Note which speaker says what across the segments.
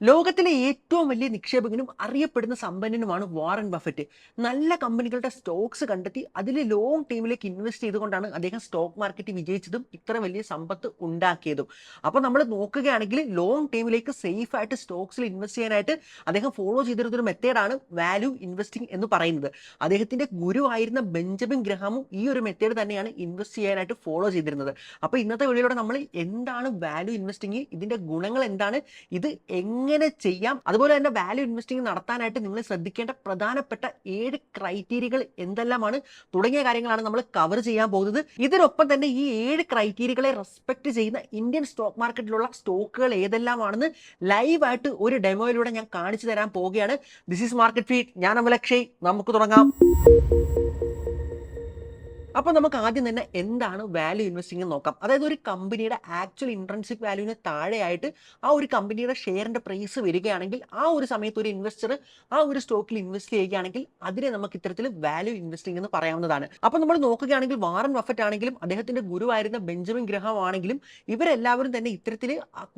Speaker 1: ലോകത്തിലെ ഏറ്റവും വലിയ നിക്ഷേപകനും അറിയപ്പെടുന്ന സമ്പന്നനുമാണ് വാറൻ ബഫറ്റ് നല്ല കമ്പനികളുടെ സ്റ്റോക്സ് കണ്ടെത്തി അതിൽ ലോങ് ടൈമിലേക്ക് ഇൻവെസ്റ്റ് ചെയ്തുകൊണ്ടാണ് അദ്ദേഹം സ്റ്റോക്ക് മാർക്കറ്റ് വിജയിച്ചതും ഇത്ര വലിയ സമ്പത്ത് ഉണ്ടാക്കിയതും. അപ്പോൾ നമ്മൾ നോക്കുകയാണെങ്കിൽ ലോങ് ടൈമിലേക്ക് സേഫ് ആയിട്ട് സ്റ്റോക്സിൽ ഇൻവെസ്റ്റ് ചെയ്യാനായിട്ട് അദ്ദേഹം ഫോളോ ചെയ്തിരുന്നൊരു മെത്തേഡാണ് വാല്യൂ ഇൻവെസ്റ്റിംഗ് എന്ന് പറയുന്നത്. അദ്ദേഹത്തിന്റെ ഗുരുവായിരുന്ന ബെഞ്ചമിൻ ഗ്രഹാമും ഈ ഒരു മെത്തേഡ് തന്നെയാണ് ഇൻവെസ്റ്റ് ചെയ്യാനായിട്ട് ഫോളോ ചെയ്തിരുന്നത്. അപ്പോൾ ഇന്നത്തെ വീഡിയോയിലൂടെ നമ്മൾ എന്താണ് വാല്യൂ ഇൻവെസ്റ്റിംഗ് ഇതിന്റെ ഗുണങ്ങൾ എന്താണ്? ഇത് എങ്ങനെ ചെയ്യാം. അതുപോലെ തന്നെ വാല്യൂ ഇൻവെസ്റ്റിംഗ് നടത്താനായിട്ട് നിങ്ങൾ ശ്രദ്ധിക്കേണ്ട പ്രധാനപ്പെട്ട ഏഴ് ക്രൈറ്റീരിയകൾ എന്തെല്ലാമാണ്? തുടങ്ങിയ കാര്യങ്ങളാണ് നമ്മൾ കവർ ചെയ്യാൻ പോകുന്നത്. ഇതിനൊപ്പം തന്നെ ഈ ഏഴ് ക്രൈറ്റീരിയകളെ റെസ്പെക്ട് ചെയ്യുന്ന ഇന്ത്യൻ സ്റ്റോക്ക് മാർക്കറ്റിലുള്ള സ്റ്റോക്കുകൾ ഏതെല്ലാമാണെന്ന് ലൈവായിട്ട് ഒരു ഡെമോയിലൂടെ ഞാൻ കാണിച്ചു തരാൻ പോവുകയാണ്. ദിസ് ഈസ് മാർക്കറ്റ് ഫീഡ് ഞാൻ അമലക്ഷയ്. നമുക്ക് തുടങ്ങാം. അപ്പോൾ നമുക്ക് ആദ്യം തന്നെ എന്താണ് വാല്യൂ ഇൻവെസ്റ്റിംഗ് എന്ന് നോക്കാം. അതായത് ഒരു കമ്പനിയുടെ ആക്ച്വൽ ഇൻട്രൻസിക് വാല്യൂവിന് താഴെയായിട്ട് ആ ഒരു കമ്പനിയുടെ ഷെയറിന്റെ പ്രൈസ് വരികയാണെങ്കിൽ ആ ഒരു സമയത്ത് ഒരു ഇൻവെസ്റ്റർ ആ ഒരു സ്റ്റോക്കിൽ ഇൻവെസ്റ്റ് ചെയ്യുകയാണെങ്കിൽ അതിനെ നമുക്ക് ഇത്തരത്തിൽ വാല്യൂ ഇൻവെസ്റ്റിംഗ് എന്ന് പറയാവുന്നതാണ്. അപ്പോൾ നമ്മൾ നോക്കുകയാണെങ്കിൽ വാറൻ ബഫറ്റ് ആണെങ്കിലും അദ്ദേഹത്തിന്റെ ഗുരുവായിരുന്ന ബെഞ്ചമിൻ ഗ്രഹാം ആണെങ്കിലും ഇവരെല്ലാവരും തന്നെ ഇത്തരത്തിൽ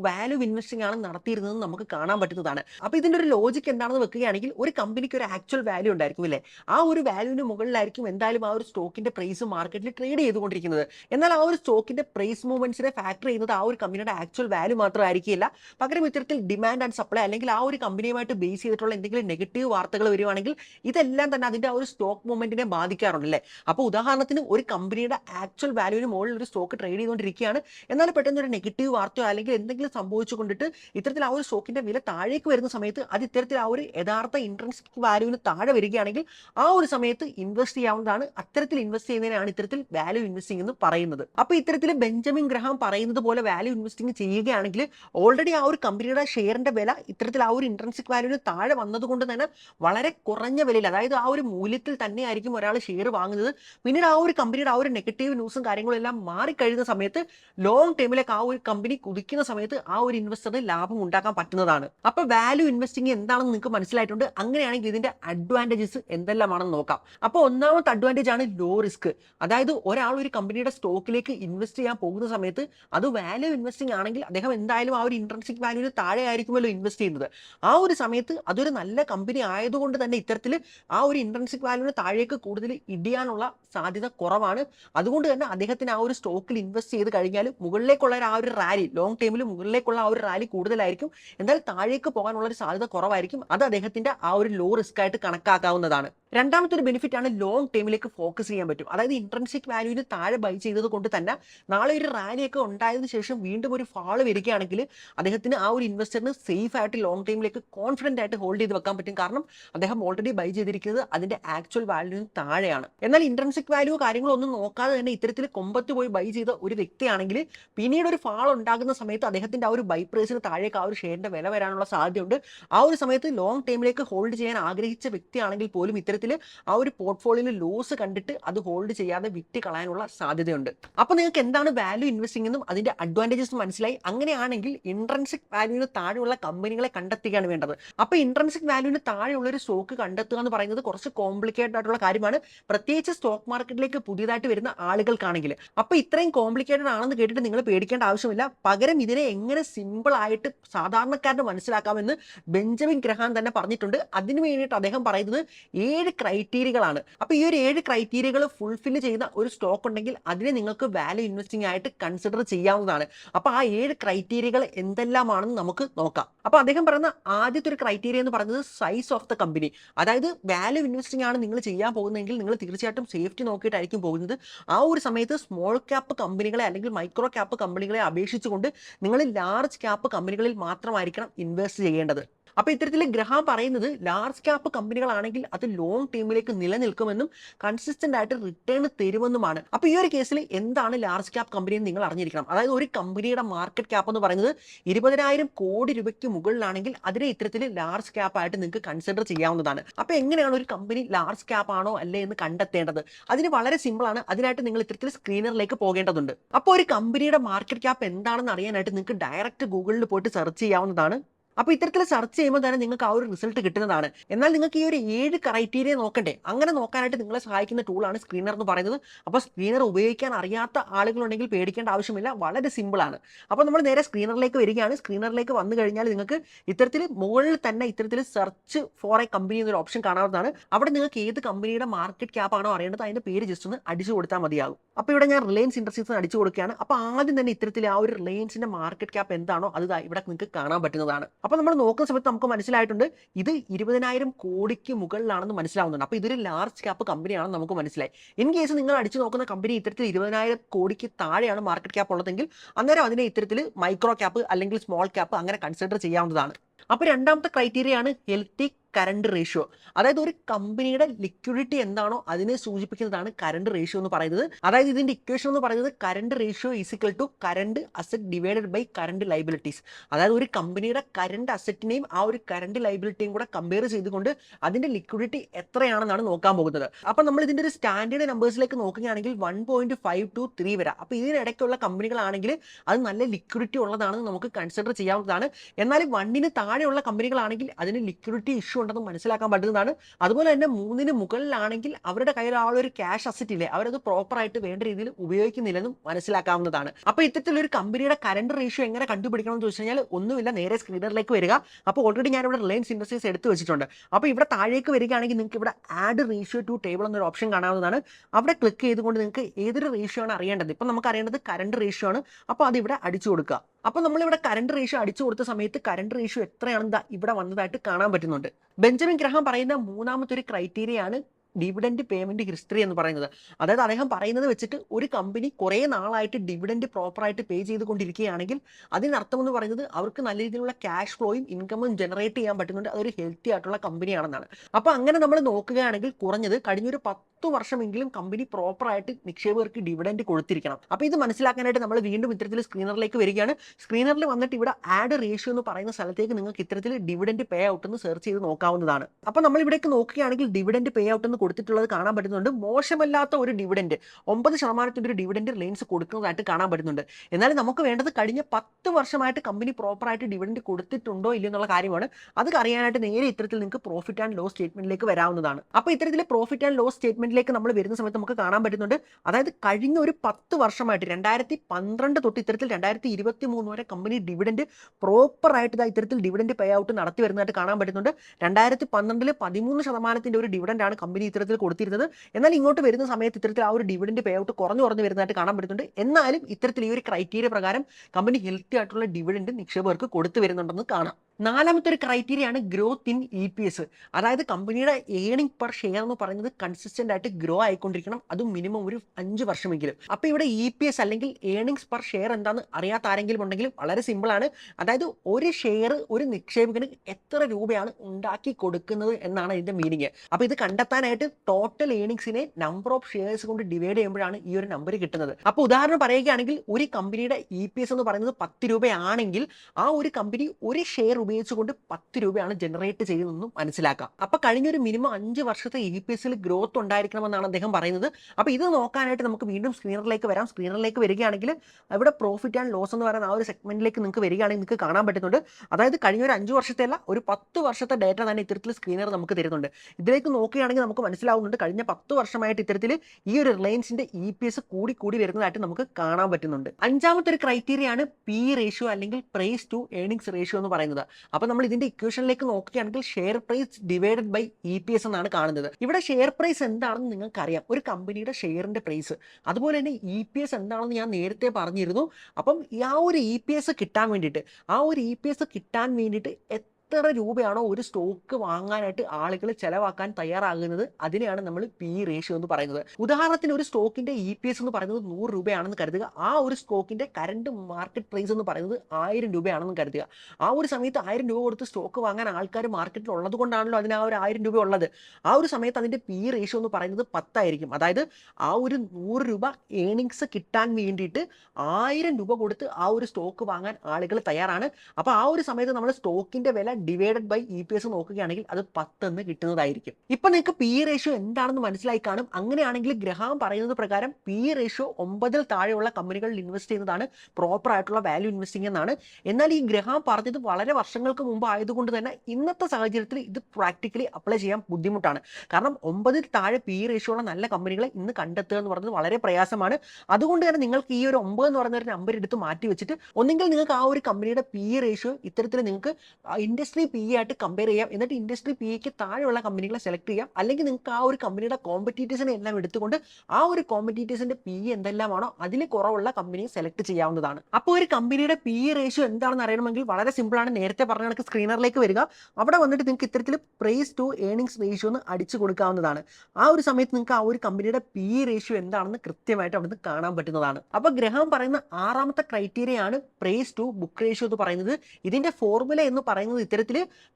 Speaker 1: വാല്യൂ ഇൻവെസ്റ്റിംഗ് ആണ് നടത്തിയിരുന്നത് നമുക്ക് കാണാൻ പറ്റുന്നതാണ്. അപ്പോൾ ഇതിന്റെ ഒരു ലോജിക്ക് എന്താണെന്ന് വെക്കുകയാണെങ്കിൽ ഒരു കമ്പനിക്ക് ഒരു ആക്ച്വൽ വാല്യൂ ഉണ്ടായിരിക്കും അല്ലേ? ആ ഒരു വാല്യൂവിന് മുകളിലായിരിക്കും എന്തായാലും ആ ഒരു സ്റ്റോക്കിന്റെ പ്രൈസ് മാർക്കറ്റിൽ ട്രേഡ് ചെയ്തുകൊണ്ടിരിക്കുന്നത്. എന്നാൽ ആ ഒരു സ്റ്റോക്കിന്റെ പ്രൈസ് മൂവ്മെന്റ്സിനെ ഫാക്ടർ ചെയ്യുന്നത് ആ ഒരു കമ്പനിയുടെ ആക്ച്വൽ വാല്യൂ മാത്രമായിരിക്കില്ല. പകരം ഇത്തരത്തിൽ ഡിമാൻഡ് ആൻഡ് സപ്ലൈ അല്ലെങ്കിൽ ആ ഒരു കമ്പനിയുമായിട്ട് ബേസ് ചെയ്തിട്ടുള്ള എന്തെങ്കിലും നെഗറ്റീവ് വാർത്തകൾ വരുവാണെങ്കിൽ ഇതെല്ലാം തന്നെ അതിന്റെ ആ ഒരു സ്റ്റോക്ക് മൂവ്മെന്റിനെ ബാധിക്കാറുണ്ടല്ലേ അപ്പോൾ ഉദാഹരണത്തിന് ഒരു കമ്പനിയുടെ ആക്ച്വൽ വാല്യൂവിന് മുകളിൽ ഒരു സ്റ്റോക്ക് ട്രേഡ് ചെയ്തുകൊണ്ടിരിക്കുകയാണ്. എന്നാൽ പെട്ടെന്ന് ഒരു നെഗറ്റീവ് വാർത്തയോ അല്ലെങ്കിൽ എന്തെങ്കിലും സംഭവിച്ചു കൊണ്ടിട്ട് ഇത്തരത്തിൽ ആ ഒരു സ്റ്റോക്കിന്റെ വില താഴേക്ക് വരുന്ന സമയത്ത് അത് ഇത്തരത്തിൽ ആ ഒരു യഥാർത്ഥ ഇൻട്രൻസിക് വാല്യൂവിന് താഴെ വരികയാണെങ്കിൽ ആ ഒരു സമയത്ത് ഇൻവെസ്റ്റ് ചെയ്യാവുന്നതാണ്. അത്തരത്തിൽ ഇൻവെസ്റ്റ് ചെയ്യുന്നതിനാണ് ഇത്തരത്തിൽ വാല്യൂ ഇൻവെസ്റ്റിംഗ് എന്ന് പറയുന്നത്? അപ്പോൾ ഇത്തരത്തിൽ ബെഞ്ചമിൻ ഗ്രഹാം പറയുന്നത് പോലെ വാല്യൂ ഇൻവെസ്റ്റിംഗ് ചെയ്യുകയാണെങ്കിൽ ഓൾറെഡി ആ ഒരു കമ്പനിയുടെ ഷെയറിന്റെ വില ഇത്തരത്തിൽ ആ ഒരു ഇൻട്രൻസിക് വാല്യൂവിന് താഴെ വന്നതുകൊണ്ട് തന്നെ വളരെ കുറഞ്ഞ വിലയിൽ അതായത് ആ ഒരു മൂല്യത്തിൽ തന്നെ ആയിരിക്കും ഒരാൾ ഷെയർ വാങ്ങുന്നത്. പിന്നീട് ആ ഒരു കമ്പനിയുടെ ആ ഒരു നെഗറ്റീവ് ന്യൂസും കാര്യങ്ങളും എല്ലാം മാറിക്കഴിയുന്ന സമയത്ത് ലോങ് ടൈമിലേക്ക് ആ ഒരു കമ്പനി കുതിക്കുന്ന സമയത്ത് ആ ഒരു ഇൻവെസ്റ്ററിന് ലാഭം ഉണ്ടാക്കാൻ പറ്റുന്നതാണ്. അപ്പോൾ വാല്യൂ ഇൻവെസ്റ്റിംഗ് എന്താണെന്ന് നിങ്ങൾക്ക് മനസ്സിലായിട്ടുണ്ട്. അങ്ങനെയാണെങ്കിൽ ഇതിന്റെ അഡ്വാന്റേജസ് എന്തെല്ലാമാണെന്ന് നോക്കാം. അപ്പോൾ ഒന്നാമത്തെ അഡ്വാന്റേജ് ആണ് ലോ റിസ്ക് അതായത് ഒരാൾ ഒരു കമ്പനിയുടെ സ്റ്റോക്കിലേക്ക് ഇൻവെസ്റ്റ് ചെയ്യാൻ പോകുന്ന സമയത്ത് അത് വാല്യൂ ഇൻവെസ്റ്റിംഗ് ആണെങ്കിൽ അദ്ദേഹം എന്തായാലും ആ ഒരു ഇൻട്രൻസിക് വാല്യൂവിന് താഴെ ആയിരിക്കുമല്ലോ ഇൻവെസ്റ്റ് ചെയ്യുന്നത്. ആ ഒരു സമയത്ത് അതൊരു നല്ല കമ്പനി ആയതുകൊണ്ട് തന്നെ ഇത്തരത്തിൽ ആ ഒരു ഇൻട്രൻസിക് വാല്യൂവിന് താഴേക്ക് കൂടുതൽ ഇടിയാനുള്ള സാധ്യത കുറവാണ്. അതുകൊണ്ട് തന്നെ അദ്ദേഹത്തിന് ആ ഒരു സ്റ്റോക്കിൽ ഇൻവെസ്റ്റ് ചെയ്ത് കഴിഞ്ഞാൽ മുകളിലേക്കുള്ള ആ ഒരു റാലി ലോങ് ടൈമിൽ മുകളിലേക്കുള്ള ആ ഒരു റാലി കൂടുതലായിരിക്കും. എന്നാൽ താഴേക്ക് പോകാനുള്ള ഒരു സാധ്യത കുറവായിരിക്കും. അത് അദ്ദേഹത്തിന്റെ ആ ഒരു ലോ റിസ്ക് ആയിട്ട് കണക്കാക്കാവുന്നതാണ്. രണ്ടാമത്തെ ഒരു ബെനിഫിറ്റ് ആണ് ലോങ് ടൈമിലേക്ക് ഫോക്കസ് ചെയ്യാൻ പറ്റും. അതായത് ഇൻട്രൻസിക് വാല്യൂവിന് താഴെ ബൈ ചെയ്തത് കൊണ്ട് തന്നെ നാളെ ഒരു റാലിയൊക്കെ ഉണ്ടായതിനു ശേഷം വീണ്ടും ഒരു ഫാൾ വരികയാണെങ്കിൽ അദ്ദേഹത്തിന് ആ ഒരു ഇൻവെസ്റ്ററിന് സേഫ് ആയിട്ട് ലോങ് ടൈമിലേക്ക് കോൺഫിഡന്റ് ആയിട്ട് ഹോൾഡ് ചെയ്ത് വെക്കാൻ പറ്റും. കാരണം അദ്ദേഹം ഓൾറെഡി ബൈ ചെയ്തിരിക്കുന്നത് അതിന്റെ ആക്ച്വൽ വാല്യൂവിന് താഴെയാണ്. എന്നാൽ ഇൻട്രൻസിക് വാല്യൂ കാര്യങ്ങളൊന്നും നോക്കാതെ തന്നെ ഇത്തരത്തിൽ കൊമ്പത്ത് പോയി ബൈ ചെയ്ത ഒരു വ്യക്തിയാണെങ്കിൽ പിന്നീട് ഒരു ഫാൾ ഉണ്ടാകുന്ന സമയത്ത് അദ്ദേഹത്തിന്റെ ആ ഒരു ബൈ പ്രൈസിന് താഴേക്ക് ആ ഒരു ഷെയറിന്റെ വില വരാനുള്ള സാധ്യതയുണ്ട്. ആ ഒരു സമയത്ത് ലോങ് ടൈമിലേക്ക് ഹോൾഡ് ചെയ്യാൻ ആഗ്രഹിച്ച വ്യക്തിയാണെങ്കിൽ പോലും ഇത്തരത്തിൽ ആ ഒരു പോർട്ട്ഫോളിയോയിൽ ലോസ് കണ്ടിട്ട് അത് ഹോൾഡ് ചെയ്യാതെ വിറ്റ് കളയാനുള്ള സാധ്യതയുണ്ട്. അപ്പോൾ നിങ്ങൾക്ക് എന്താണ് വാല്യൂ ഇൻവെസ്റ്റിംഗ് എന്നും അതിന്റെ അഡ്വാന്റേജസ് മനസ്സിലായി. അങ്ങനെയാണെങ്കിൽ ഇൻട്രൻസിക് വാല്യൂവിന് താഴെയുള്ള കമ്പനികളെ കണ്ടെത്തുകയാണ് വേണ്ടത്. അപ്പോൾ ഇൻട്രൻസിക് വാല്യൂവിന് താഴെയുള്ള ഒരു സ്റ്റോക്ക് കണ്ടെത്തുക എന്ന് പറയുന്നത് കുറച്ച് കോംപ്ലിക്കേറ്റഡ് ആയിട്ടുള്ള കാര്യമാണ്. പ്രത്യേകിച്ച് സ്റ്റോക്ക് മാർക്കറ്റിലേക്ക് പുതിയതായിട്ട് വരുന്ന ആളുകൾക്കാണെങ്കിൽ അപ്പോൾ ഇത്രയും കോംപ്ലിക്കേറ്റഡ് ആണെന്ന് കേട്ടിട്ട് നിങ്ങൾ പേടിക്കേണ്ട ആവശ്യമില്ല. പകരം ഇതിനെ എങ്ങനെ സിമ്പിൾ ആയിട്ട് സാധാരണക്കാരന് മനസ്സിലാക്കാമെന്ന് ബെഞ്ചമിൻ ഗ്രഹാൻ തന്നെ പറഞ്ഞിട്ടുണ്ട്. അതിന് വേണ്ടിയിട്ട് അദ്ദേഹം പറയുന്നത് ഏഴ് ക്രൈറ്റീരിയകളാണ് അപ്പോൾ ഈ ഒരു ഏഴ് ക്രൈറ്റീരിയകൾ ഫുൾഫിൽ ചെയ്യുന്ന ഒരു സ്റ്റോക്ക് ഉണ്ടെങ്കിൽ അതിനെ നിങ്ങൾക്ക് വാല്യൂ ഇൻവെസ്റ്റിംഗ് ആയിട്ട് കൺസിഡർ ചെയ്യാവുന്നതാണ്. അപ്പോൾ ആ ഏഴ് ക്രൈറ്റീരിയകൾ എന്തെല്ലാമാണെന്ന് നമുക്ക് നോക്കാം. അപ്പോൾ അദ്ദേഹം പറയുന്ന ആദ്യത്തെ ഒരു ക്രൈറ്റീരിയ എന്ന് പറയുന്നത് സൈസ് ഓഫ് ദ കമ്പനി അതായത് വാല്യൂ ഇൻവെസ്റ്റിംഗ് ആണ് നിങ്ങൾ ചെയ്യാൻ പോകുന്നതെങ്കിൽ നിങ്ങൾ തീർച്ചയായിട്ടും സേഫ്റ്റി നോക്കിയിട്ടായിരിക്കും പോകുന്നത്. ആ ഒരു സമയത്ത് സ്മോൾ ക്യാപ്പ് കമ്പനികളെ അല്ലെങ്കിൽ മൈക്രോ ക്യാപ്പ് കമ്പനികളെ അപേക്ഷിച്ചുകൊണ്ട് നിങ്ങൾ ലാർജ് ക്യാപ്പ് കമ്പനികളിൽ മാത്രമായിരിക്കണം ഇൻവെസ്റ്റ് ചെയ്യേണ്ടത്. അപ്പോൾ ഇത്തരത്തിൽ ഗ്രഹാം പറയുന്നത് ലാർജ് ക്യാപ്പ് കമ്പനികളാണെങ്കിൽ അത് ലോങ് ടീമിലേക്ക് നിലനിൽക്കുമെന്നും കൺസിസ്റ്റന്റ് ആയിട്ട് റിട്ടേൺ തരുമെന്നുമാണ്. അപ്പോൾ ഈ ഒരു കേസിൽ എന്താണ് ലാർജ് ക്യാപ്പ് കമ്പനി എന്ന് നിങ്ങൾ അറിഞ്ഞിരിക്കണം. അതായത് ഒരു കമ്പനിയുടെ മാർക്കറ്റ് ക്യാപ്പ് എന്ന് പറയുന്നത് ഇരുപതിനായിരം കോടി രൂപയ്ക്ക് മുകളിലാണെങ്കിൽ അതിനെ ഇത്തരത്തിൽ ലാർജ് ക്യാപ്പ് ആയിട്ട് നിങ്ങൾക്ക് കൺസിഡർ ചെയ്യാവുന്നതാണ്. അപ്പോൾ എങ്ങനെയാണ് ഒരു കമ്പനി ലാർജ് ക്യാപ്പ് ആണോ അല്ലേ എന്ന് കണ്ടെത്തേണ്ടത്? അതിന് വളരെ സിമ്പിൾ ആണ്. അതിനായിട്ട് നിങ്ങൾ ഇത്തരത്തിൽ സ്ക്രീനറിലേക്ക് പോകേണ്ടതുണ്ട്. അപ്പോൾ ഒരു കമ്പനിയുടെ മാർക്കറ്റ് ക്യാപ്പ് എന്താണെന്ന് അറിയാനായിട്ട് നിങ്ങൾക്ക് ഡയറക്റ്റ് ഗൂഗിളിൽ പോയിട്ട് സെർച്ച് ചെയ്യാവുന്നതാണ്. അപ്പോൾ ഇത്തരത്തിൽ സെർച്ച് ചെയ്യുമ്പോൾ തന്നെ നിങ്ങൾക്ക് ആ ഒരു റിസൾട്ട് കിട്ടുന്നതാണ്. എന്നാൽ നിങ്ങൾക്ക് ഈ ഒരു ഏഴ് ക്രൈറ്റീരിയ നോക്കണ്ടേ? അങ്ങനെ നോക്കാനായിട്ട് നിങ്ങളെ സഹായിക്കുന്ന ടൂളാണ് സ്ക്രീനർ എന്ന് പറയുന്നത്. അപ്പോൾ സ്ക്രീനർ ഉപയോഗിക്കാൻ അറിയാത്ത ആളുകളുണ്ടെങ്കിൽ പേടിക്കേണ്ട ആവശ്യമില്ല. വളരെ സിമ്പിളാണ് അപ്പോൾ നമ്മൾ നേരെ സ്ക്രീനറിലേക്ക് വരികയാണ്. സ്ക്രീനറിലേക്ക് വന്നു കഴിഞ്ഞാൽ നിങ്ങൾക്ക് ഇത്തരത്തിൽ മുകളിൽ തന്നെ ഇത്തരത്തിൽ സെർച്ച് ഫോർ എ കമ്പനി എന്നൊരു ഓപ്ഷൻ കാണാവുന്നതാണ്. അവിടെ നിങ്ങൾക്ക് ഏത് കമ്പനിയുടെ മാർക്കറ്റ് ക്യാപ്പ് ആണോ അറിയേണ്ടത് അതിന്റെ പേര് ജസ്റ്റ് ഒന്ന് അടിച്ചു കൊടുത്താൽ മതിയാകും. അപ്പോൾ ഇവിടെ ഞാൻ റിലയൻസ് ഇൻഡസ്ട്രീസ് അടിച്ചു കൊടുക്കുകയാണ്. അപ്പോൾ ആദ്യം തന്നെ ഇത്തരത്തിൽ ആ ഒരു റിലയൻസിന്റെ മാർക്കറ്റ് ക്യാപ്പ് എന്താണോ അത് ഇവിടെ നിങ്ങൾക്ക് കാണാൻ പറ്റുന്നതാണ്. അപ്പോൾ നമ്മൾ നോക്കുന്ന സമയത്ത് നമുക്ക് മനസ്സിലായിട്ടുണ്ട് ഇത് ഇരുപതിനായിരം കോടിക്ക് മുകളിലാണെന്ന് മനസ്സിലാവുന്നുണ്ട്. അപ്പോൾ ഇതൊരു ലാർജ് ക്യാപ്പ് കമ്പനിയാണെന്ന് നമുക്ക് മനസ്സിലായി. ഇൻ കേസ് നിങ്ങൾ അടിച്ചു നോക്കുന്ന കമ്പനി ഇത്തരത്തിൽ ഇരുപതിനായിരം കോടിക്ക് താഴെയാണ് മാർക്കറ്റ് ക്യാപ്പ് ഉള്ളതെങ്കിൽ അന്നേരം അതിനെ ഇത്തരത്തിൽ മൈക്രോ ക്യാപ്പ് അല്ലെങ്കിൽ സ്മോൾ ക്യാപ്പ് അങ്ങനെ കൺസിഡർ ചെയ്യാവുന്നതാണ്. അപ്പോൾ രണ്ടാമത്തെ ക്രൈറ്റീരിയ ആണ് ഹെൽത്തി കറണ്ട് റേഷ്യോ അതായത് ഒരു കമ്പനിയുടെ ലിക്വിഡിറ്റി എന്താണോ അതിനെ സൂചിപ്പിക്കുന്നതാണ് കറണ്ട് റേഷ്യോ എന്ന് പറയുന്നത്. അതായത് ഇതിന്റെ ഇക്വേഷൻ എന്ന് പറയുന്നത് current ratio is equal to current asset divided by current liabilities അതായത് ഒരു കമ്പനിയുടെ കറണ്ട് അസറ്റിനെയും ആ ഒരു കറണ്ട് ലൈബിലിറ്റിയും കൂടെ കമ്പയർ ചെയ്തുകൊണ്ട് അതിന്റെ ലിക്വിഡിറ്റി എത്രയാണെന്നാണ് നോക്കാൻ പോകുന്നത്. അപ്പൊ നമ്മൾ ഇതിന്റെ ഒരു സ്റ്റാൻഡേർഡ് നമ്പേഴ്സിലേക്ക് നോക്കുകയാണെങ്കിൽ one point five two three വരെ. അപ്പോൾ ഇതിനിടയ്ക്കുള്ള കമ്പനികളാണെങ്കിൽ അത് നല്ല ലിക്വിഡിറ്റി ഉള്ളതാണെന്ന് നമുക്ക് കൺസിഡർ ചെയ്യാവുന്നതാണ്. എന്നാൽ വണ്ണിന് താഴെയുള്ള കമ്പനികളാണെങ്കിൽ അതിന് ലിക്വിഡിറ്റി ഇഷ്യൂ ഉണ്ടെന്ന് മനസ്സിലാക്കാൻ പറ്റുന്നതാണ്. അതുപോലെ തന്നെ മൂന്നിന് മുകളിലാണെങ്കിൽ അവരുടെ കയ്യിൽ ആ ഒരു ക്യാഷ് അസറ്റ് ഇല്ലേ അവരത് പ്രോപ്പറായിട്ട് വേണ്ട രീതിയിൽ ഉപയോഗിക്കുന്നില്ലെന്നും മനസ്സിലാക്കാവുന്നതാണ്. അപ്പോൾ ഇത്തരത്തിലൊരു കമ്പനിയുടെ കറണ്ട് റേഷ്യോ എങ്ങനെ കണ്ടുപിടിക്കണം എന്ന് ചോദിച്ചു കഴിഞ്ഞാൽ ഒന്നുമില്ല നേരെ സ്ക്രീനറിലേക്ക് വരിക. അപ്പോൾ ഓൾറെഡി ഞാൻ ഇവിടെ റിലയൻസ് ഇൻഡസ്ട്രീസ് എടുത്തു വെച്ചിട്ടുണ്ട്. അപ്പോൾ ഇവിടെ താഴേക്ക് വരികയാണെങ്കിൽ നിങ്ങൾക്ക് ഇവിടെ ആഡ് റേഷ്യോ ടു ടേബിൾ എന്നൊരു ഓപ്ഷൻ കാണാവുന്നതാണ്. അവിടെ ക്ലിക്ക് ചെയ്തുകൊണ്ട് നിങ്ങൾക്ക് ഏതൊരു റേഷ്യോ ആണ് അറിയേണ്ടത്? ഇപ്പം നമുക്ക് അറിയേണ്ടത് കറണ്ട് റേഷ്യോ ആണ്. അപ്പോൾ അത് ഇവിടെ അടിച്ചു കൊടുക്കുക. അപ്പോൾ നമ്മളിവിടെ കറണ്ട് റേഷ്യോ അടിച്ചു കൊടുത്ത സമയത്ത് കറണ്ട് റേഷ്യോ എത്രയാണെന്ന് ഇവിടെ വന്നതായിട്ട് കാണാൻ പറ്റുന്നുണ്ട്. ബെഞ്ചമിൻ ഗ്രഹാം പറയുന്ന മൂന്നാമത്തെ ഒരു ക്രൈറ്റീരിയ ആണ് ഡിവിഡൻഡ് പേയ്മെന്റ് ഹിസ്റ്ററി എന്ന് പറയുന്നത്. അതായത് അദ്ദേഹം പറയുന്നത് വെച്ചിട്ട് ഒരു കമ്പനി കുറേ നാളായിട്ട് ഡിവിഡൻഡ് പ്രോപ്പറായിട്ട് പേ ചെയ്തുകൊണ്ടിരിക്കുകയാണെങ്കിൽ അതിനർത്ഥം എന്ന് പറയുന്നത് അവർക്ക് നല്ല രീതിയിലുള്ള ക്യാഷ് ഫ്ലോയും ഇൻകമും ജനറേറ്റ് ചെയ്യാൻ പറ്റുന്നുണ്ട്. അതൊരു ഹെൽത്തി ആയിട്ടുള്ള കമ്പനിയാണെന്നാണ് അപ്പോൾ അങ്ങനെ നമ്മൾ നോക്കുകയാണെങ്കിൽ കുറഞ്ഞത് കഴിഞ്ഞൊരു പത്ത് വർഷമെങ്കിലും കമ്പനി പ്രോപ്പറായിട്ട് നിക്ഷേപകർക്ക് ഡിവിഡൻഡ് കൊടുത്തിരിക്കണം. അപ്പോൾ ഇത് മനസ്സിലാക്കാനായിട്ട് നമ്മൾ വീണ്ടും ഇത്തരത്തിൽ സ്ക്രീനറിലേക്ക് വരികയാണ്. സ്ക്രീനറിൽ വന്നിട്ട് ഇവിടെ ആഡ് റേഷ്യോ എന്ന് പറയുന്ന സ്ഥലത്തേക്ക് നിങ്ങൾക്ക് ഇത്തരത്തിൽ ഡിവിഡൻഡ് പേ ഔട്ട് എന്ന് സെർച്ച് ചെയ്ത് നോക്കാവുന്നതാണ്. അപ്പോൾ നമ്മൾ ഇവിടേക്ക് നോക്കുകയാണെങ്കിൽ ഡിവിഡൻഡ് പേ ഔട്ട് എന്ന് കൊടുത്തിട്ടുള്ളത് കാണാൻ പറ്റുന്നുണ്ട്. മോശമല്ലാത്ത ഒരു ഡിവിഡൻഡ് ഒമ്പത് ശതമാനത്തിന്റെ ഒരു ഡിവിഡൻഡ് റിലയൻസ് കൊടുക്കുന്നതായിട്ട് കാണാൻ പറ്റുന്നുണ്ട്. എന്നാൽ നമുക്ക് വേണ്ടത് കഴിഞ്ഞ പത്ത് വർഷമായിട്ട് കമ്പനി പ്രോപ്പറായിട്ട് ഡിവിഡൻഡ് കൊടുത്തിട്ടുണ്ടോ ഇല്ലയോ എന്നുള്ള കാര്യമാണ്. അത് അറിയാനായിട്ട് നേരെ ഇത്തരത്തിൽ നിങ്ങൾക്ക് പ്രോഫിറ്റ് ആൻഡ് ലോസ് സ്റ്റേറ്റ്മെന്റിലേക്ക് വരാവുന്നതാണ്. അപ്പോൾ ഇത്തരത്തിൽ പ്രോഫിറ്റ് ആൻഡ് ലോസ് സ്റ്റേറ്റ്മെന്റിലേക്ക് നമ്മൾ വരുന്ന സമയത്ത് നമുക്ക് കാണാൻ പറ്റുന്നുണ്ട്. അതായത് കഴിഞ്ഞ ഒരു പത്ത് വർഷമായിട്ട് രണ്ടായിരത്തി പന്ത്രണ്ട് തൊട്ട് ഇത്തരത്തിൽ രണ്ടായിരത്തി ഇരുപത്തി മൂന്ന് വരെ കമ്പനി ഡിവിഡൻഡ് പ്രോപ്പറായിട്ട് ഇതാ ഇത്തരത്തിൽ ഡിവിഡൻഡ് പേ ഔട്ട് നടത്തി വരുന്നതായിട്ട് കാണാൻ പറ്റുന്നുണ്ട്. രണ്ടായിരത്തി പന്ത്രണ്ടിൽ പതിമൂന്ന് ശതമാനത്തിന്റെ ഒരു ആണ് കമ്പനി ഇത്തരത്തിൽ കൊടുത്തിരുന്നത്. എന്നാൽ ഇങ്ങോട്ട് വരുന്ന സമയത്ത് ഇത്തരത്തിൽ ആ ഒരു ഡിവിഡൻഡ് പേ ഔട്ട് കുറഞ്ഞു കുറഞ്ഞു വരുന്നതായിട്ട് കാണാൻ പറ്റുന്നുണ്ട്. എന്നാലും ഇത്തരത്തിൽ ഈ ഒരു ക്രൈറ്റീരിയ പ്രകാരം കമ്പനി ഹെൽത്തി ആയിട്ടുള്ള ഡിവിഡൻഡ് നിക്ഷേപകർക്ക് കൊടുത്തു വരുന്നുണ്ടെന്ന് കാണാം. നാലാമത്തെ ഒരു ക്രൈറ്റീരിയ ആണ് growth in E P S അതായത് കമ്പനിയുടെ ഏണിംഗ് പെർ ഷെയർ എന്ന് പറയുന്നത് കൺസിസ്റ്റന്റ് ആയിട്ട് ഗ്രോ ആയിക്കൊണ്ടിരിക്കണം. അത് മിനിമം ഒരു അഞ്ച് വർഷമെങ്കിലും. അപ്പോൾ ഇവിടെ ഇ പി എസ് അല്ലെങ്കിൽ ഏണിംഗ്സ് പെർ ഷെയർ എന്താണെന്ന് അറിയാത്ത ആരെങ്കിലും ഉണ്ടെങ്കിൽ വളരെ സിമ്പിൾ ആണ്. അതായത് ഒരു ഷെയർ ഒരു നിക്ഷേപകന് എത്ര രൂപയാണ് ഉണ്ടാക്കി കൊടുക്കുന്നത് എന്നാണ് ഇതിന്റെ മീനിങ് അപ്പോൾ ഇത് കണ്ടെത്താനായിട്ട് ടോട്ടൽ ഏണിംഗ്സിനെ നമ്പർ ഓഫ് ഷെയർസ് കൊണ്ട് ഡിവൈഡ് ചെയ്യുമ്പോഴാണ് ഈ ഒരു നമ്പർ കിട്ടുന്നത്. അപ്പോൾ ഉദാഹരണം പറയുകയാണെങ്കിൽ ഒരു കമ്പനിയുടെ ഇ പി എസ് എന്ന് പറയുന്നത് പത്ത് രൂപയാണെങ്കിൽ ആ ഒരു കമ്പനി ഒരു ഷെയർ ഉപയോഗിച്ചുകൊണ്ട് പത്ത് രൂപയാണ് ജനറേറ്റ് ചെയ്യുന്നതെന്നും മനസ്സിലാക്കാം. അപ്പൊ കഴിഞ്ഞൊരു മിനിമം അഞ്ച് വർഷത്തെ ഇ പി എസിൽ ഗ്രോത്ത് ഉണ്ടായിരിക്കണമെന്നാണ് അദ്ദേഹം പറയുന്നത്. അപ്പൊ ഇത് നോക്കാനായിട്ട് നമുക്ക് വീണ്ടും സ്ക്രീനറിലേക്ക് വരാം. സ്ക്രീനറിലേക്ക് വരികയാണെങ്കിൽ ഇവിടെ പ്രോഫിറ്റ് ആൻഡ് ലോസ് എന്ന് പറയുന്ന ആ ഒരു സെഗ്മെന്റിലേക്ക് നിങ്ങൾക്ക് വരികയാണെങ്കിൽ നിങ്ങൾക്ക് കാണാൻ പറ്റുന്നുണ്ട്. അതായത് കഴിഞ്ഞ ഒരു അഞ്ച് വർഷത്തെ അല്ല ഒരു പത്ത് വർഷത്തെ ഡേറ്റ തന്നെ ഇത്തരത്തിൽ സ്ക്രീനർ നമുക്ക് തരുന്നുണ്ട്. ഇതിലേക്ക് നോക്കുകയാണെങ്കിൽ നമുക്ക് മനസ്സിലാവുന്നുണ്ട് കഴിഞ്ഞ പത്ത് വർഷമായിട്ട് ഇത്തരത്തിൽ ഈ ഒരു റിലയൻസിന്റെ ഇ പി എസ് കൂടി കൂടി വരുന്നതായിട്ട് നമുക്ക് കാണാൻ പറ്റുന്നുണ്ട്. അഞ്ചാമത്തെ ഒരു ക്രൈറ്റീരിയ ആണ് പി റേഷ്യോ അല്ലെങ്കിൽ പ്രൈസ് ടു ഏണിംഗ്സ് റേഷ്യോ എന്ന് പറയുന്നത്. അപ്പോൾ നമ്മൾ ഇതിന്റെ ഇക്വേഷനിലേക്ക് നോക്കുകയാണെങ്കിൽ share price divided by E P S എന്നാണ് കാണുന്നത്. ഇവിടെ ഷെയർ പ്രൈസ് എന്താണെന്ന് നിങ്ങൾക്ക് അറിയാം ഒരു കമ്പനിയുടെ ഷെയറിന്റെ പ്രൈസ് അതുപോലെ തന്നെ ഇ പി എസ് എന്താണെന്ന് ഞാൻ നേരത്തെ പറഞ്ഞിരുന്നു. അപ്പം ആ ഒരു ഇ പി എസ് കിട്ടാൻ വേണ്ടിയിട്ട് ആ ഒരു ഇ പി എസ് കിട്ടാൻ വേണ്ടിയിട്ട് എത്ര രൂപയാണോ ഒരു സ്റ്റോക്ക് വാങ്ങാനായിട്ട് ആളുകൾ ചെലവാക്കാൻ തയ്യാറാകുന്നത് അതിനെയാണ് നമ്മൾ പി റേഷ്യോ എന്ന് പറയുന്നത്. ഉദാഹരണത്തിന് ഒരു സ്റ്റോക്കിന്റെ ഇ പി എസ് എന്ന് പറയുന്നത് നൂറ് രൂപയാണെന്ന് കരുതുക. ആ ഒരു സ്റ്റോക്കിന്റെ കറണ്ട് മാർക്കറ്റ് പ്രൈസ് എന്ന് പറയുന്നത് ആയിരം രൂപയാണെന്ന് കരുതുക. ആ ഒരു സമയത്ത് ആയിരം രൂപ കൊടുത്ത് സ്റ്റോക്ക് വാങ്ങാൻ ആൾക്കാർ മാർക്കറ്റിൽ ഉള്ളത് കൊണ്ടാണല്ലോ അതിന് ആ ഒരു ആയിരം രൂപ ഉള്ളത്. ആ ഒരു സമയത്ത് അതിന്റെ പി റേഷ്യോ എന്ന് പറയുന്നത് പത്തായിരിക്കും. അതായത് ആ ഒരു നൂറ് രൂപ ഏണിങ്സ് കിട്ടാൻ വേണ്ടിയിട്ട് ആയിരം രൂപ കൊടുത്ത് ആ ഒരു സ്റ്റോക്ക് വാങ്ങാൻ ആളുകൾ തയ്യാറാണ്. അപ്പോൾ ആ ഒരു സമയത്ത് നമ്മൾ സ്റ്റോക്കിന്റെ വില divided by E P S നോക്കുകയാണെങ്കിൽ അത് പത്ത് എന്ന് കിട്ടുന്നതായിരിക്കും. ഇപ്പൊ നിങ്ങൾക്ക് പി റേഷ്യോ എന്താണെന്ന് മനസ്സിലായി കാണും. അങ്ങനെയാണെങ്കിൽ ഗ്രഹാം പറയുന്നത് പ്രകാരം പി റേഷ്യോ ഒമ്പതിൽ താഴെയുള്ള കമ്പനികളിൽ ഇൻവെസ്റ്റ് ചെയ്യുന്നതാണ് പ്രോപ്പർ ആയിട്ടുള്ള വാല്യൂ ഇൻവെസ്റ്റിംഗ് എന്നാണ്. എന്നാൽ ഈ ഗ്രഹാം പറഞ്ഞത് വളരെ വർഷങ്ങൾക്ക് മുമ്പ് ആയതുകൊണ്ട് തന്നെ ഇന്നത്തെ സാഹചര്യത്തിൽ ഇത് പ്രാക്ടിക്കലി അപ്ലൈ ചെയ്യാൻ ബുദ്ധിമുട്ടാണ്. കാരണം ഒമ്പതിൽ താഴെ പി റേഷ്യോ ഉള്ള നല്ല കമ്പനികളെ ഇന്ന് കണ്ടെത്തുക എന്ന് പറഞ്ഞത് വളരെ പ്രയാസമാണ്. അതുകൊണ്ട് തന്നെ നിങ്ങൾക്ക് ഈ ഒരു ഒമ്പത് എന്ന് പറയുന്ന ഒരു നമ്പർ എടുത്ത് മാറ്റി വെച്ചിട്ട് ഒന്നെങ്കിൽ നിങ്ങൾക്ക് ആ ഒരു കമ്പനിയുടെ പി റേഷ്യോ ഇത്തരത്തിൽ നിങ്ങൾക്ക് ഇൻഡസ്ട്രി പി ആയിട്ട് കമ്പയർ ചെയ്യാം. എന്നിട്ട് ഇൻഡസ്ട്രി പി ക്ക് താഴെയുള്ള കമ്പനികളെ സെലക്ട് ചെയ്യാം. അല്ലെങ്കിൽ നിങ്ങൾക്ക് ആ ഒരു കമ്പനിയുടെ കോമ്പറ്റീറ്റേഴ്സിനെ എല്ലാം എടുത്തുകൊണ്ട് ആ ഒരു കോമ്പറ്റീറ്റേഴ്സിന്റെ പി എന്തെല്ലാമാണോ അതിൽ കുറവുള്ള കമ്പനിയെ സെലക്ട് ചെയ്യാവുന്നതാണ്. അപ്പോൾ ഒരു കമ്പനിയുടെ പി റേഷ്യോ എന്താണെന്ന് അറിയണമെങ്കിൽ വളരെ സിമ്പിൾ ആണ്. നേരത്തെ പറഞ്ഞ കണക്ക് സ്ക്രീനറിലേക്ക് വരിക. അവിടെ വന്നിട്ട് നിങ്ങൾക്ക് ഇത്തരത്തിൽ പ്രൈസ് ടു ഏണിങ്സ് റേഷ്യോ എന്ന് അടിച്ചു കൊടുക്കാവുന്നതാണ്. ആ ഒരു സമയത്ത് നിങ്ങൾക്ക് ആ ഒരു കമ്പനിയുടെ പി റേഷ്യോ എന്താണെന്ന് കൃത്യമായിട്ട് അവിടുന്ന് കാണാൻ പറ്റുന്നതാണ്. അപ്പോൾ ഗ്രഹം പറയുന്ന ആറാമത്തെ ക്രൈറ്റീരിയ ആണ് പ്രൈസ് ടു ബുക്ക് റേഷ്യോ എന്ന് പറയുന്നത്. ഇതിന്റെ ഫോർമുല എന്ന് പറയുന്നത്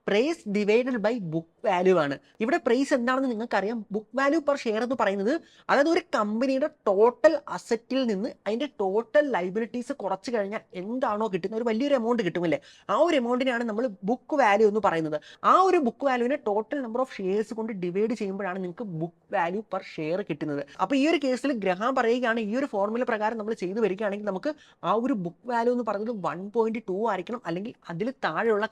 Speaker 1: price divided by book value ആണ്. ഇവിടെ പ്രൈസ് എന്താണെന്ന് നിങ്ങൾക്കറിയാം. ബുക്ക് വാല്യൂ പെർ ഷെയർ എന്ന് പറയുന്നത് അതായത് ഒരു കമ്പനിയുടെ ടോട്ടൽ അസറ്റിൽ നിന്ന് അതിന്റെ ടോട്ടൽ ലൈബിലിറ്റീസ് കുറച്ച് കഴിഞ്ഞാൽ എന്താണോ കിട്ടുന്ന ഒരു വലിയൊരു എമൗണ്ട് കിട്ടുമല്ലേ ആ ഒരു എമൗണ്ടിനാണ് നമ്മൾ ബുക്ക് വാല്യൂ എന്ന് പറയുന്നത്. ആ ഒരു ബുക്ക് വാല്യൂവിനെ ടോട്ടൽ നമ്പർ ഓഫ് ഷെയർസ് കൊണ്ട് ഡിവൈഡ് ചെയ്യുമ്പോഴാണ് നിങ്ങൾക്ക് ബുക്ക് വാല്യൂ പെർ ഷെയർ കിട്ടുന്നത്. അപ്പോൾ ഈ ഒരു കേസിൽ ഗ്രഹം പറയുകയാണ് ഈ ഒരു ഫോർമുല പ്രകാരം നമ്മൾ ചെയ്തു വരികയാണെങ്കിൽ നമുക്ക് ആ ഒരു ബുക്ക് വാല്യൂ എന്ന് പറയുന്നത് വൺ പോയിന്റ് ടു ആയിരിക്കണം. അല്ലെങ്കിൽ അതിൽ താഴെയുള്ള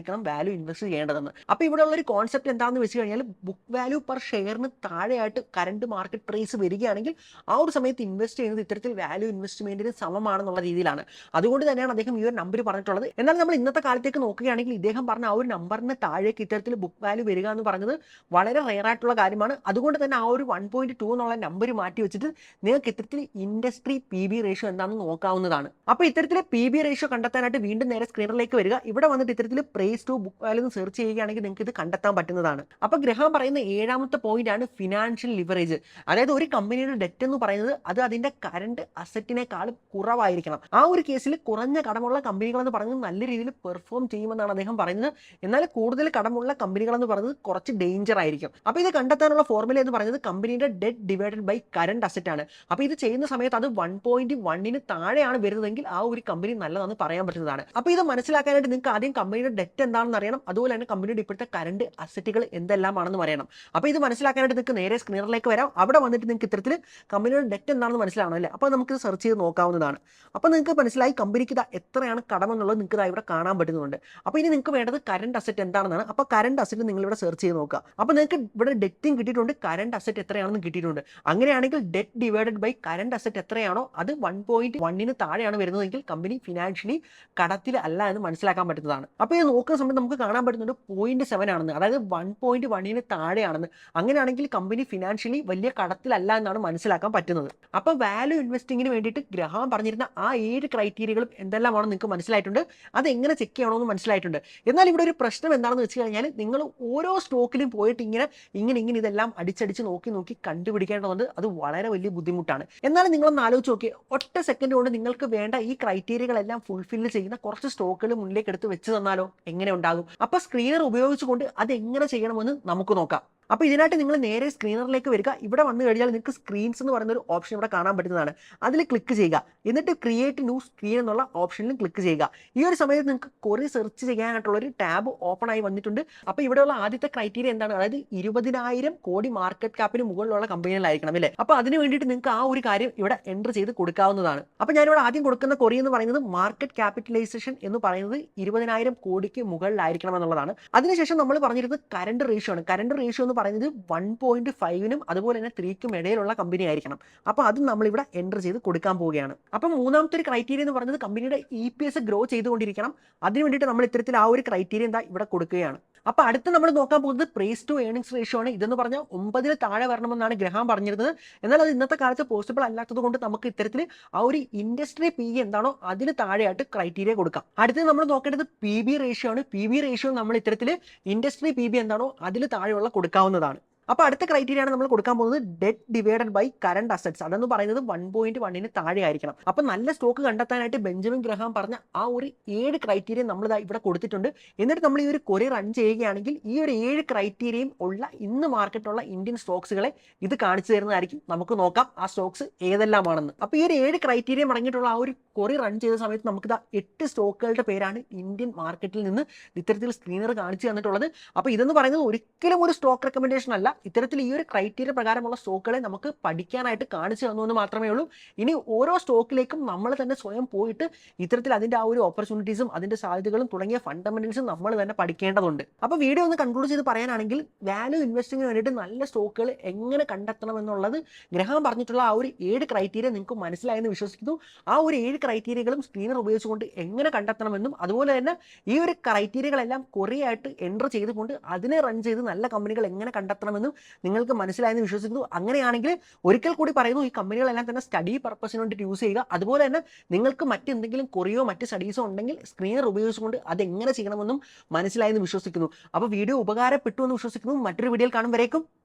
Speaker 1: കമ്പനികളിലായിരിക്കണം വാല്യൂ ഇൻവെസ്റ്റ് ചെയ്യേണ്ടതെന്ന്. അപ്പോൾ ഇവിടെ ഉള്ള ഒരു കോൺസെപ്റ്റ് എന്താണെന്ന് വെച്ച് കഴിഞ്ഞാൽ ബുക്ക് വാല്യൂ പെർ ഷെയറിന് താഴെയായിട്ട് കറണ്ട് മാർക്കറ്റ് പ്രൈസ് വരികയാണെങ്കിൽ ആ ഒരു സമയത്ത് ഇൻവെസ്റ്റ് ചെയ്യുന്നത് ഇത്തരത്തിൽ വാല്യൂ ഇൻവെസ്റ്റ്മെന്റിന് സമമാണെന്നുള്ള രീതിയിലാണ്. അതുകൊണ്ട് തന്നെയാണ് അദ്ദേഹം ഈ ഒരു നമ്പർ പറഞ്ഞിട്ടുള്ളത്. എന്നാൽ നമ്മൾ ഇന്നത്തെ കാലത്തേക്ക് നോക്കുകയാണെങ്കിൽ ഇദ്ദേഹം പറഞ്ഞ ആ ഒരു നമ്പറിന് താഴേക്ക് ഇത്തരത്തിൽ ബുക്ക് വാല്യൂ വരിക എന്ന് പറഞ്ഞത് വളരെ റെയർ ആയിട്ടുള്ള കാര്യമാണ്. അതുകൊണ്ട് തന്നെ ആ ഒരു വൺ പോയിന്റ് ടു എന്നുള്ള നമ്പർ മാറ്റി വെച്ചിട്ട് നിങ്ങൾക്ക് ഇത്തരത്തിൽ ഇൻഡസ്ട്രി പി ബി റേഷ്യോ എന്താണെന്ന് നോക്കാവുന്നതാണ്. അപ്പോൾ ഇത്തരത്തിലെ പി ബി റേഷ്യോ കണ്ടെത്താനായിട്ട് വീണ്ടും നേരെ സ്ക്രീനിലേക്ക് വരിക. ഇവിടെ വന്നിട്ട് ഇത്തരത്തിൽ പ്രൈസ് ടു ബുക്ക് വാല്യൂ എന്ന് സെർച്ച് ചെയ്യുകയാണെങ്കിൽ നിങ്ങൾക്ക് ഇത് കണ്ടെത്താൻ പറ്റുന്നതാണ്. അപ്പോൾ ഗ്രഹം പറയുന്ന ഏഴാമത്തെ പോയിന്റ് ആണ് ഫിനാൻഷ്യൽ ലിവറേജ് അതായത് ഒരു കമ്പനിയുടെ ഡെറ്റ് എന്ന് പറയുന്നത് അത് അതിന്റെ കറണ്ട് അസറ്റിനേക്കാൾ കുറവായിരിക്കണം. ആ ഒരു കേസിൽ കുറഞ്ഞ കടമുള്ള കമ്പനികൾ എന്ന് പറയുന്നത് നല്ല രീതിയിൽ പെർഫോം ചെയ്യുമെന്നാണ് അദ്ദേഹം പറയുന്നത്. എന്നാൽ കൂടുതൽ കടമുള്ള കമ്പനികൾ എന്ന് പറയുന്നത് കുറച്ച് ഡേഞ്ചർ ആയിരിക്കും. അപ്പോൾ ഇത് കണ്ടെത്താനുള്ള ഫോർമുല എന്ന് പറയുന്നത് കമ്പനിയുടെ debt divided by current asset ആണ്. അപ്പോൾ ഇത് ചെയ്യുന്ന സമയത്ത് അത് വൺ പോയിന്റ് വണ്ണിന് താഴെയാണ് വരുന്നതെങ്കിൽ ആ ഒരു കമ്പനി നല്ലതാണ് പറയാൻ പറ്റുന്നതാണ്. അപ്പോൾ ഇത് മനസ്സിലാക്കാനായിട്ട് നിങ്ങൾക്ക് ആദ്യം കമ്പനിയുടെ ഡെറ്റ് എന്താണെന്ന് അറിയണം. അതുപോലെ തന്നെ കമ്പനിയുടെ ഇപ്പോഴത്തെ കറണ്ട് അസറ്റുകൾ എന്തെല്ലാമാണെന്ന് അറിയണം. അപ്പോൾ ഇത് മനസ്സിലാക്കാനായിട്ട് നിങ്ങൾക്ക് നേരെ സ്ക്രീനറിലേക്ക് വരാം. അവിടെ വന്നിട്ട് നിങ്ങൾക്ക് ഇത്തരത്തിൽ കമ്പനിയുടെ ഡെറ്റ് എന്താണെന്ന് മനസ്സിലാണോ അല്ലേ? അപ്പോൾ നമുക്ക് സെർച്ച് ചെയ്ത് നോക്കാവുന്നതാണ്. അപ്പോൾ നിങ്ങൾക്ക് മനസ്സിലായി കമ്പനിക്ക് ഇതാ എത്രയാണ് കടമെന്നുള്ളത് നിങ്ങൾക്ക് ഇതാ ഇവിടെ കാണാൻ പറ്റുന്നുണ്ട്. അപ്പോൾ ഇനി നിങ്ങൾക്ക് വേണ്ടത് കറണ്ട് അസറ്റ് എന്താണെന്നാണ്. അപ്പോൾ കറണ്ട് അസറ്റ് നിങ്ങൾ ഇവിടെ സെർച്ച് ചെയ്ത് നോക്കുക. അപ്പോൾ നിങ്ങൾക്ക് ഇവിടെ ഡെറ്റും കിട്ടിയിട്ടുണ്ട്. കറണ്ട് അസറ്റ് എത്രയാണെന്ന് കിട്ടിയിട്ടുണ്ട്. അങ്ങനെയാണെങ്കിൽ debt divided by current asset എത്രയാണോ അത് വൺ പോയിന്റ് വണ്ണിന് താഴെയാണ് വരുന്നതെങ്കിൽ കമ്പനി ഫിനാൻഷ്യലി കടത്തിൽ അല്ല എന്ന് മനസ്സിലാക്കാൻ പറ്റുന്നതാണ്. അപ്പോൾ ഇത് നോക്കുന്ന സമയത്ത് നമുക്ക് കാണാൻ പറ്റുന്നുണ്ട് പോയിന്റ് സെവൻ ആണെന്ന്. അതായത് വൺ പോയിന്റ് വണ്ണിന് താഴെയാണെന്ന്. അങ്ങനെയാണെങ്കിൽ കമ്പനി ഫിനാൻഷ്യലി വലിയ കടത്തിലല്ല എന്നാണ് മനസ്സിലാക്കാൻ പറ്റുന്നത്. അപ്പോൾ വാല്യൂ ഇൻവെസ്റ്റിംഗിന് വേണ്ടിയിട്ട് ഗ്രഹം പറഞ്ഞിരുന്ന ആ ഏഴ് ക്രൈറ്റീരിയകളും എന്തെല്ലാമാണ് നിങ്ങൾക്ക് മനസ്സിലായിട്ടുണ്ട്. അത് എങ്ങനെ ചെക്ക് ചെയ്യണമെന്ന് മനസ്സിലായിട്ടുണ്ട്. എന്നാൽ ഇവിടെ ഒരു പ്രശ്നം എന്താണെന്ന് വെച്ച് കഴിഞ്ഞാൽ നിങ്ങൾ ഓരോ സ്റ്റോക്കിലും പോയിട്ട് ഇങ്ങനെ ഇങ്ങനെ ഇങ്ങനെ ഇതെല്ലാം അടിച്ചടിച്ച് നോക്കി നോക്കി കണ്ടുപിടിക്കേണ്ടതുണ്ട്. അത് വളരെ വലിയ ബുദ്ധിമുട്ടാണ്. എന്നാലും നിങ്ങളൊന്ന് ആലോചിച്ച് നോക്കി ഒറ്റ സെക്കൻഡ് കൊണ്ട് നിങ്ങൾക്ക് വേണ്ട ഈ ക്രൈറ്റീരിയകളെല്ലാം ഫുൾഫിൽ ചെയ്യുന്ന കുറച്ച് സ്റ്റോക്കുകൾ മുന്നിലേക്ക് എടുത്ത് വെച്ച് തന്നാലോ? എങ്ങനെ ഉണ്ടാകും? അപ്പൊ സ്ക്രീനർ ഉപയോഗിച്ചുകൊണ്ട് അത് എങ്ങനെ ചെയ്യണമെന്ന് നമുക്ക് നോക്കാം. അപ്പോൾ ഇതിനായിട്ട് നിങ്ങൾ നേരെ സ്ക്രീനറിലേക്ക് വരിക. ഇവിടെ വന്നു കഴിഞ്ഞാൽ നിങ്ങൾക്ക് സ്ക്രീൻസ് എന്ന് പറയുന്ന ഒരു ഓപ്ഷൻ ഇവിടെ കാണാൻ പറ്റുന്നതാണ്. അതിൽ ക്ലിക്ക് ചെയ്യുക. എന്നിട്ട് ക്രിയേറ്റ് ന്യൂ സ്ക്രീൻ എന്നുള്ള ഓപ്ഷനിലും ക്ലിക്ക് ചെയ്യുക. ഈ ഒരു സമയത്ത് നിങ്ങൾക്ക് കുറേ സെർച്ച് ചെയ്യാനായിട്ടുള്ള ഒരു ടാബ് ഓപ്പൺ ആയി വന്നിട്ടുണ്ട്. അപ്പോൾ ഇവിടെയുള്ള ആദ്യത്തെ ക്രൈറ്റീരിയ എന്താണ്? അതായത് ഇരുപതിനായിരം കോടി മാർക്കറ്റ് ക്യാപ്പിന് മുകളിലുള്ള കമ്പനികളായിരിക്കണം അല്ലേ? അപ്പോൾ അതിന് വേണ്ടിയിട്ട് നിങ്ങൾക്ക് ആ ഒരു കാര്യം ഇവിടെ എന്റർ ചെയ്ത് കൊടുക്കാവുന്നതാണ്. അപ്പോൾ ഞാനിവിടെ ആദ്യം കൊടുക്കുന്ന കൊറി എന്ന് പറയുന്നത് മാർക്കറ്റ് ക്യാപിറ്റലൈസേഷൻ എന്ന് പറയുന്നത് ഇരുപതിനായിരം കോടിക്ക് മുകളിലായിരിക്കണം എന്നുള്ളതാണ്. അതിനുശേഷം നമ്മൾ പറഞ്ഞിരുന്നത് കറണ്ട് റേഷ്യോ ആണ്. കറണ്ട് റേഷ്യോ എന്ന് പറയുന്നത് വൺ പോയിന്റ് ഫൈവിനും അതുപോലെ തന്നെ ത്രീക്കും ഇടയിലുള്ള കമ്പനി ആയിരിക്കണം. അപ്പോൾ അതും നമ്മളിവിടെ എന്റർ ചെയ്ത് കൊടുക്കാൻ പോവുകയാണ്. അപ്പം മൂന്നാമത്തെ ഒരു ക്രൈറ്റീരിയ എന്ന് പറയുന്നത് കമ്പനിയുടെ ഇ പി എസ് ഗ്രോ ചെയ്തുകൊണ്ടിരിക്കണം. അതിന് വേണ്ടിയിട്ട് നമ്മൾ ഇത്തരത്തിൽ ആ ഒരു ക്രൈറ്റീരിയ എന്താ ഇവിടെ കൊടുക്കുകയാണ്. അപ്പോൾ അടുത്ത് നമ്മൾ നോക്കാൻ പോകുന്നത് പ്രൈസ് ടു ഏണിംഗ്സ് റേഷ്യോ ആണ്. ഇതെന്ന് പറഞ്ഞാൽ ഒമ്പതിൽ താഴെ വരണമെന്നാണ് ഗ്രഹം പറഞ്ഞിരുന്നത്. എന്നാൽ അത് ഇന്നത്തെ കാലത്ത് പോസിബിൾ അല്ലാത്തത് കൊണ്ട് നമുക്ക് ഇത്തരത്തിൽ ആ ഒരു ഇൻഡസ്ട്രി പി എന്താണോ അതിന് താഴെയായിട്ട് ക്രൈറ്റീരിയ കൊടുക്കാം. അടുത്തത് നമ്മൾ നോക്കേണ്ടത് പി ബി റേഷ്യോ ആണ്. പി ബി റേഷ്യോ നമ്മൾ ഇത്തരത്തിൽ ഇൻഡസ്ട്രി പി ബി എന്താണോ അതിൽ താഴെയുള്ള കൊടുക്കാവുന്നതാണ്. അപ്പോൾ അടുത്ത ക്രൈറ്റീരിയ ആണ് നമ്മൾ കൊടുക്കാൻ പോകുന്നത് debt divided by current assets അതെന്ന് പറയുന്നത് വൺ പോയിന്റ് വണ്ണിന് താഴെ ആയിരിക്കണം. അപ്പോൾ നല്ല സ്റ്റോക്ക് കണ്ടെത്താനായിട്ട് ബെഞ്ചമിൻ ഗ്രഹാം പറഞ്ഞ ആ ഒരു ഏഴ് ക്രൈറ്റീരിയ നമ്മൾ ഇവിടെ കൊടുത്തിട്ടുണ്ട്. എന്നിട്ട് നമ്മൾ ഈ ഒരു കൊറി റൺ ചെയ്യുകയാണെങ്കിൽ ഈ ഒരു ഏഴ് ക്രൈറ്റീരിയയും ഉള്ള ഇന്ന് മാർക്കറ്റുള്ള ഇന്ത്യൻ സ്റ്റോക്സുകളെ ഇത് കാണിച്ചു തരുന്നതായിരിക്കും. നമുക്ക് നോക്കാം ആ സ്റ്റോക്സ് ഏതെല്ലാമാണെന്ന്. അപ്പോൾ ഈ ഒരു ഏഴ് ക്രൈറ്റീരിയ അടങ്ങിയിട്ടുള്ള ആ ഒരു കൊറി റൺ ചെയ്ത സമയത്ത് നമുക്ക് ഇതാ എട്ട് സ്റ്റോക്കുകളുടെ പേരാണ് ഇന്ത്യൻ മാർക്കറ്റിൽ നിന്ന് ഇത്തരത്തിൽ സ്ക്രീനർ കാണിച്ചു തന്നിട്ടുള്ളത്. അപ്പോൾ ഇതെന്ന് പറയുന്നത് ഒരിക്കലും ഒരു സ്റ്റോക്ക് റെക്കമെൻഡേഷൻ അല്ല. ഇത്തരത്തിൽ ഈ ഒരു ക്രൈറ്റീരിയ പ്രകാരമുള്ള സ്റ്റോക്കുകളെ നമുക്ക് പഠിക്കാനായിട്ട് കാണിച്ചു തന്നു എന്ന് മാത്രമേ ഉള്ളൂ. ഇനി ഓരോ സ്റ്റോക്കിലേക്കും നമ്മൾ തന്നെ സ്വയം പോയിട്ട് ഇത്തരത്തിൽ അതിന്റെ ആ ഒരു ഓപ്പർച്യൂണിറ്റീസും അതിന്റെ സാധ്യതകളും തുടങ്ങിയ ഫണ്ടമെന്റൽസും നമ്മൾ തന്നെ പഠിക്കേണ്ടതുണ്ട്. അപ്പോൾ വീഡിയോ ഒന്ന് കൺക്ലൂഡ് ചെയ്ത് പറയാനാണെങ്കിൽ വാല്യൂ ഇൻവെസ്റ്റിങ്ങിന് വേണ്ടിയിട്ട് നല്ല സ്റ്റോക്കുകൾ എങ്ങനെ കണ്ടെത്തണം എന്നുള്ളത് ഗ്രഹം പറഞ്ഞിട്ടുള്ള ആ ഒരു ഏഴ് ക്രൈറ്റീരിയ നിങ്ങൾക്ക് മനസ്സിലായെന്ന് വിശ്വസിക്കുന്നു. ആ ഒരു ഏഴ് ക്രൈറ്റീരിയകളും സ്ക്രീനർ ഉപയോഗിച്ചുകൊണ്ട് എങ്ങനെ കണ്ടെത്തണമെന്നും അതുപോലെ തന്നെ ഈ ഒരു ക്രൈറ്റീരിയകളെല്ലാം കുറേ ആയിട്ട് എന്റർ ചെയ്തുകൊണ്ട് അതിനെ റൺ ചെയ്ത് നല്ല കമ്പനികൾ എങ്ങനെ കണ്ടെത്തണമെന്നും നിങ്ങൾക്ക് മനസ്സിലായെന്ന് വിശ്വസിക്കുന്നു. അങ്ങനെയാണെങ്കിൽ ഒരിക്കൽ കൂടി പറയുന്നു ഈ കമ്പനികളെല്ലാം തന്നെ സ്റ്റഡി പർപ്പസിന് വേണ്ടിയിട്ട് യൂസ് ചെയ്യുക. അതുപോലെ തന്നെ നിങ്ങൾക്ക് മറ്റെന്തെങ്കിലും കൊറിയോ മറ്റ് സ്റ്റഡീസോ ഉണ്ടെങ്കിൽ സ്ക്രീനർ ഉപയോഗിച്ചുകൊണ്ട് അത് എങ്ങനെ ചെയ്യണമെന്നും മനസ്സിലായെന്ന് വിശ്വസിക്കുന്നു. അപ്പോൾ വീഡിയോ ഉപകാരപ്പെട്ടു എന്ന് വിശ്വസിക്കുന്നു. മറ്റൊരു വീഡിയോയിൽ കാണും. വരേക്കും.